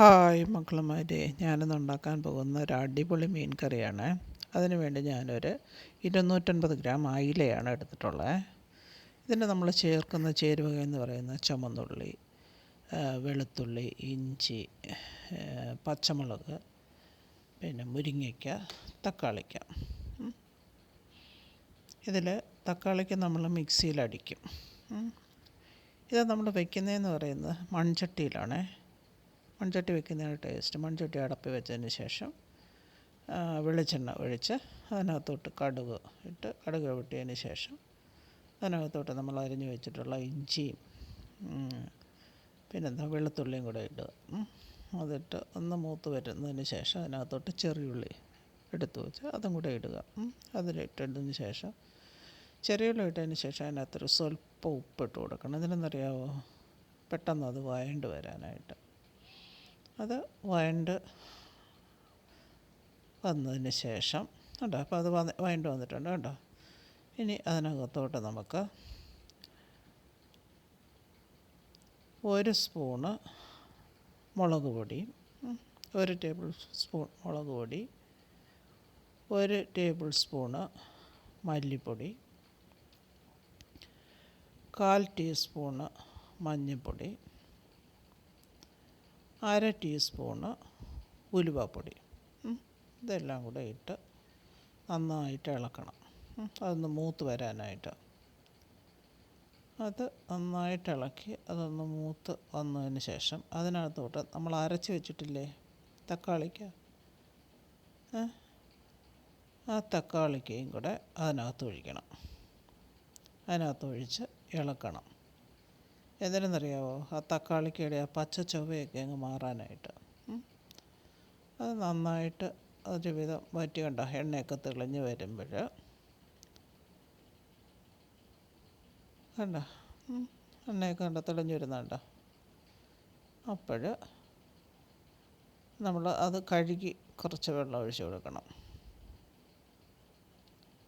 Hi മക്കളുമാരെ. ഞാനിന്ന് ഉണ്ടാക്കാൻ പോകുന്ന ഒരു അടിപൊളി മീൻ കറിയാണ്. അതിന് വേണ്ടി ഞാനൊരു ഇരുന്നൂറ്റൻപത് ഗ്രാം അയിലയാണ് എടുത്തിട്ടുള്ളത് ഇതിന് നമ്മൾ ചേർക്കുന്ന ചേരുവക എന്ന് പറയുന്ന ചുമന്നുള്ളി വെളുത്തുള്ളി ഇഞ്ചി പച്ചമുളക് പിന്നെ മുരിങ്ങയ്ക്ക തക്കാളിക്ക. ഇതിൽ തക്കാളിക്ക് നമ്മൾ മിക്സിയിലടിക്കും. ഇത് നമ്മൾ വയ്ക്കുന്നതെന്ന് പറയുന്നത് മൺചട്ടിയിലാണേ. മൺചട്ടി വെക്കുന്നതിന് ടേസ്റ്റ് മൺചട്ടി അടപ്പി വെച്ചതിന് ശേഷം വെളിച്ചെണ്ണ ഒഴിച്ച് അതിനകത്തോട്ട് കടുക് ഇട്ട് കടുക് വെട്ടിയതിന് ശേഷം അതിനകത്തോട്ട് നമ്മൾ അരിഞ്ഞു വെച്ചിട്ടുള്ള ഇഞ്ചിയും പിന്നെന്താ വെളുത്തുള്ളിയും കൂടെ ഇടുക അതിട്ട് ഒന്ന് മൂത്ത് വരുന്നതിന് ശേഷം അതിനകത്തോട്ട് ചെറിയുള്ളി എടുത്ത് വെച്ച് അതും കൂടെ ഇടുക അതിലിട്ടതിന് ശേഷം ചെറിയുള്ളി ഇട്ടതിന് ശേഷം അതിനകത്തൊരു സ്വല്പം ഉപ്പിട്ട് കൊടുക്കണം. ഇതിനെന്നറിയാവോ പെട്ടെന്ന് അത് വയണ്ട് വരാനായിട്ട്. അത് വഴണ്ട് വന്നതിന് ശേഷം കേട്ടോ അപ്പോൾ അത് വന്ന് വഴണ്ട് വന്നിട്ടുണ്ട് കേട്ടോ ഇനി അതിനകത്തോട്ട് നമുക്ക് ഒരു സ്പൂണ് മുളക് പൊടി ഒരു ടേബിൾ സ്പൂൺ മുളക് പൊടി ഒരു ടേബിൾ സ്പൂണ് മല്ലിപ്പൊടി കാൽ ടീസ്പൂണ് മഞ്ഞൾപ്പൊടി അര ടീസ്പൂണ് ഉലുവപ്പൊടി. ഇതെല്ലാം കൂടെ ഇട്ട് നന്നായിട്ട് ഇളക്കണം. അതൊന്ന് മൂത്ത് വരാനായിട്ട്. അത് നന്നായിട്ട് ഇളക്കി അതൊന്ന് മൂത്ത് വന്നതിന് ശേഷം അതിനകത്തോട്ട് നമ്മൾ അരച്ച് വെച്ചിട്ടില്ലേ തക്കാളിക്ക്? ആ തക്കാളിക്കയും കൂടെ അതിനകത്ത് ഒഴിക്കണം. അതിനകത്ത് ഒഴിച്ച് ഇളക്കണം. എന്തിനെന്നറിയാവോ ആ തക്കാളിക്കയുടെ ആ പച്ച ചൊവ്വയൊക്കെ അങ്ങ് മാറാനായിട്ട്. അത് നന്നായിട്ട് ഒരുവിധം വറ്റി കണ്ട? എണ്ണയൊക്കെ തെളിഞ്ഞ് വരുമ്പോൾ. കണ്ട? എണ്ണയൊക്കെ കണ്ട? തെളിഞ്ഞ് വരുന്നുണ്ട? അപ്പോൾ നമ്മൾ അത് കഴുകി കുറച്ച് വെള്ളം ഒഴിച്ച് കൊടുക്കണം.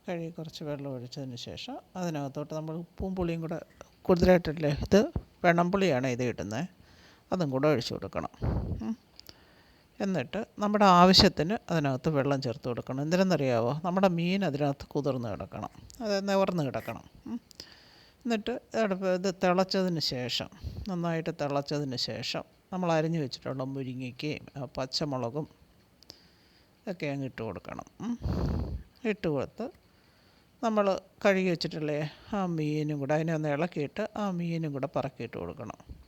കഴുകി കുറച്ച് വെള്ളം ഒഴിച്ചതിന് ശേഷം അതിനകത്തോട്ട് നമ്മൾ ഉപ്പും പുളിയും കൂടെ കൂടുതലായിട്ടല്ലേ? ഇത് വെണ്ണംപുളിയാണ് ഇത് ഇടുന്നത് അതും കൂടെ ഒഴിച്ച് കൊടുക്കണം. എന്നിട്ട് നമ്മുടെ ആവശ്യത്തിന് അതിനകത്ത് വെള്ളം ചേർത്ത് കൊടുക്കണം. എന്തിനെന്നറിയാവോ? നമ്മുടെ മീൻ അതിനകത്ത് കുതിർന്ന് കിടക്കണം. അത് നിവർന്ന് കിടക്കണം. എന്നിട്ട് ഇത് തിളച്ചതിന് ശേഷം നന്നായിട്ട് തിളച്ചതിന് ശേഷം നമ്മൾ അരിഞ്ഞു വെച്ചിട്ടുള്ള മുരിങ്ങയ്ക്കയും പച്ചമുളകും ഒക്കെ അങ്ങ് ഇട്ട് കൊടുക്കണം. ഇട്ട് കൊടുത്ത് നമ്മൾ കഴുകി വെച്ചിട്ടുള്ള ആ മീനും കൂടെ അതിനെ ഒന്ന് ഇളക്കിയിട്ട് ആ മീനും കൂടെ പറക്കിയിട്ട് കൊടുക്കണം.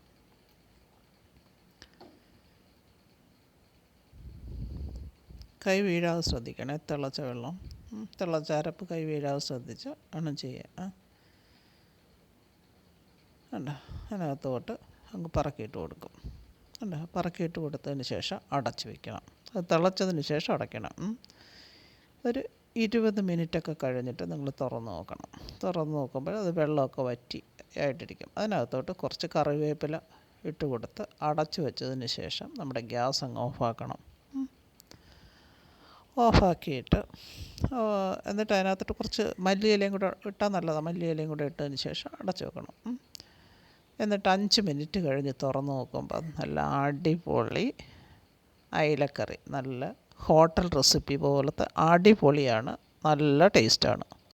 കൈ വീഴാതെ ശ്രദ്ധിക്കണേ. തിളച്ച വെള്ളം? തിളച്ച അരപ്പ് കൈ വീഴാതെ ശ്രദ്ധിച്ച് ആണ് ചെയ്യുക. കണ്ട? അതിനകത്തോട്ട് അങ്ങ് പറക്കിയിട്ട് കൊടുക്കും. കണ്ടോ? പറക്കിയിട്ട് കൊടുത്തതിന് ശേഷം അടച്ച് വയ്ക്കണം അത് തിളച്ചതിന് ശേഷം അടയ്ക്കണം. ഒരു ഇരുപത് മിനിറ്റൊക്കെ കഴിഞ്ഞിട്ട് നിങ്ങൾ തുറന്ന് നോക്കണം. തുറന്ന് നോക്കുമ്പോൾ അത് വെള്ളമൊക്കെ വറ്റി ആയിട്ടിരിക്കും. അതിനകത്തോട്ട് കുറച്ച് കറിവേപ്പില ഇട്ട് കൊടുത്ത് അടച്ചു വെച്ചതിന് ശേഷം നമ്മുടെ ഗ്യാസ് അങ്ങ് ഓഫാക്കണം. ഓഫാക്കിയിട്ട് എന്നിട്ട് അതിനകത്തോട്ട് കുറച്ച് മല്ലിയിലയും കൂടെ ഇട്ടാൽ നല്ലതാണ് മല്ലിയിലയും കൂടെ ഇട്ടതിന് ശേഷം അടച്ചു വെക്കണം. എന്നിട്ട് അഞ്ച് മിനിറ്റ് കഴിഞ്ഞ് തുറന്ന് നോക്കുമ്പോൾ നല്ല അടിപൊളി അയിലക്കറി. നല്ല ഹോട്ടൽ റെസിപ്പി പോലത്തെ അടിപൊളിയാണ്. നല്ല ടേസ്റ്റാണ്.